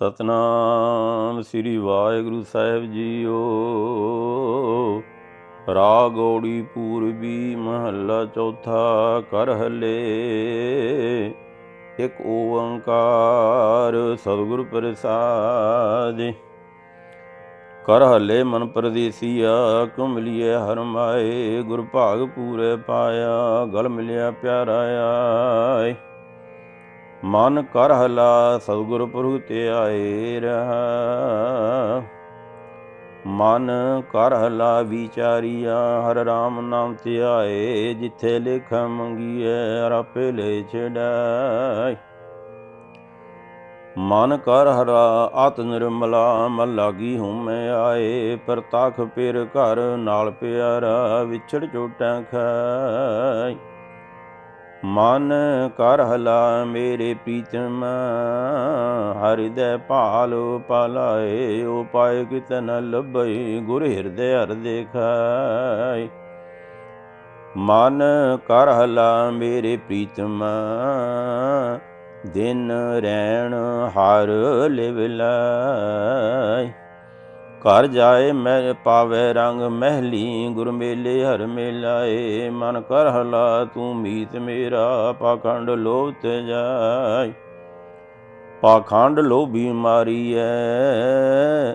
ਸਤਨਾਮ ਸ੍ਰੀ ਵਾਹਿਗੁਰੂ ਸਾਹਿਬ ਜੀਓ। ਰਾਗ ਔੜੀ ਪੂਰਬੀ ਮਹੱਲਾ ਚੌਥਾ ਕਰ ਹਲੇ। ਇੱਕ ਓੰਕਾਰ ਸਤਿਗੁਰ ਪ੍ਰਸਾਦ। ਕਰ ਹਲੇ ਮਨ ਪਰਦੇਸੀਆ ਕਿਉ ਹਰਮਾਏ ਹਰ ਗੁਰ ਭਾਗ ਪੂਰੇ ਪਾਇਆ, ਗਲ ਮਿਲਿਆ ਪਿਆਰਾ ਆਏ। ਮਨ ਕਰ ਹਲਾ, ਸਤਿਗੁਰ ਪ੍ਰਭੂ ਤੇ ਆਏ ਰਹਾ। ਮਨ ਕਰ ਹਲਾ, ਵਿਚਾਰੀਆ, ਹਰ ਰਾਮ ਨਾਮ ਤੇ ਆਏ, ਜਿੱਥੇ ਲਿਖ ਮੰਗੀਐ ਆਪੇ ਲੈ ਛਡਾਈ ਮਨ ਕਰ ਹਰਾ ਆਤ ਨਿਰਮਲਾ, ਮਨ ਲਾਗੀ ਹੂੰ ਮੈਂ ਆਏ, ਪ੍ਰਤਖ ਪੇਰ ਘਰ ਨਾਲ ਪਿਆਰਾ, ਵਿਛੜ ਚੋਟਾਂ ਖਾਈ ਮਨ ਕਰ ਹਲਾ ਮੇਰੇ ਪ੍ਰੀਤਮ ਹਰਿਦੈ ਭਾਲੋ ਪਲਾਏ ਓ ਪਾਏ ਕਿਤਨ ਲੱਭਈ, ਗੁਰ ਹਿਰਦੇ ਹਰ ਦੇਖਾਈ। ਮਨ ਕਰ ਹਲਾ ਮੇਰੇ ਪ੍ਰੀਤਮ, ਦਿਨ ਰੈਣ ਹਰ ਲਿਵਲਾਈ ਘਰ ਜਾਏ, ਮੈਂ ਪਾਵੇ ਰੰਗ ਮਹਿਲੀ, ਗੁਰ ਮੇਲੇ ਹਰ ਮੇਲਾਏ। ਮਨ ਕਰ ਹਲਾ, ਤੂੰ ਮੀਤ ਮੇਰਾ, ਪਾਖੰਡ ਲੋਭ ਤੇ ਜਾਏ। ਪਾਖੰਡ ਲੋਭੀ ਮਾਰੀ ਐ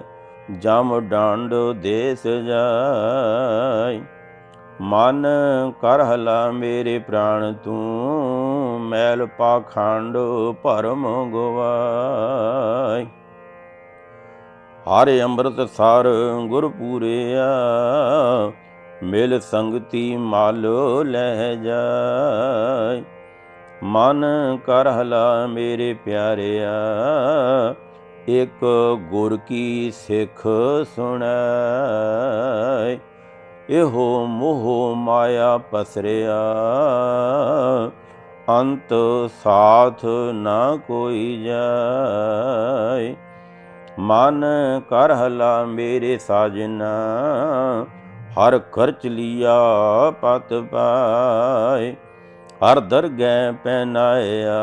ਜਮ ਡਾਂਡ ਦੇਸ ਜਾਏ। ਮਨ ਕਰ ਹਲਾ, ਮੇਰੇ ਪ੍ਰਾਣ ਤੂੰ, ਮੈਲ ਪਾਖੰਡ ਭਰਮ ਗਵਾਈ ਹਰੇ ਅੰਮ੍ਰਿਤ ਸਰ ਗੁਰ ਪੂਰਿਆ, ਮਿਲ ਸੰਗਤੀ ਮਲ ਲੈ ਜਾਏ। ਮਨ ਕਰ ਹਲਾ ਮੇਰੇ ਪਿਆਰਿਆ, ਇੱਕ ਗੁਰ ਕੀ ਸਿੱਖ ਸੁਣਾਏ ਇਹੋ ਮੋਹ ਮਾਇਆ ਪਸਰਿਆ, ਅੰਤ ਸਾਥ ਨਾ ਕੋਈ ਜਾਏ। ਮਨ ਕਰ ਹਲਾ ਮੇਰੇ ਸਾਜਨਾ, ਹਰ ਖਰਚ ਲਿਆ ਪਤ ਪਾਏ, ਹਰ ਦਰਗਹਿ ਪਹਿਨਾਇਆ,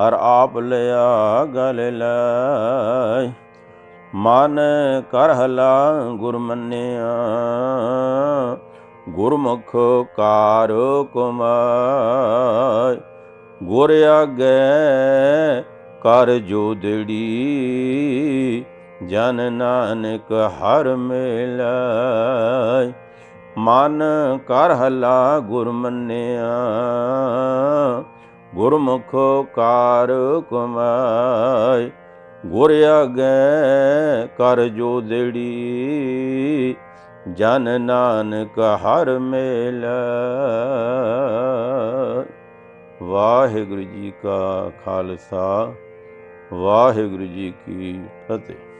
ਹਰ ਆਪ ਲਿਆ ਗਲ ਲਾਇ ਮਨ ਕਰ ਹਲਾ ਗੁਰ ਮੰਨਿਆ ਗੁਰਮੁਖ ਕਾਰ ਕੁਮਾਰ, ਗੁਰ ਆਗੇ ਕਰ ਜੋਦੜੀ ਜਨ ਨਾਨਕ ਹਰ ਮਿਲਾਇ ਮਨ ਕਰ ਹਲਾ ਗੁਰ ਮੰਨਿਆ। ਗੁਰਮੁਖ ਕਾਰ ਕਮਾਇ। ਗੁਰ ਆਗੇ ਕਰ ਜੋਦੜੀ ਜਨ ਨਾਨਕ ਹਰ ਮਿਲਾਇ ਵਾਹਿਗੁਰੂ ਜੀ ਕਾ ਖਾਲਸਾ। ਵਾਹਿਗੁਰੂ ਜੀ ਕੀ ਫਤਿਹ।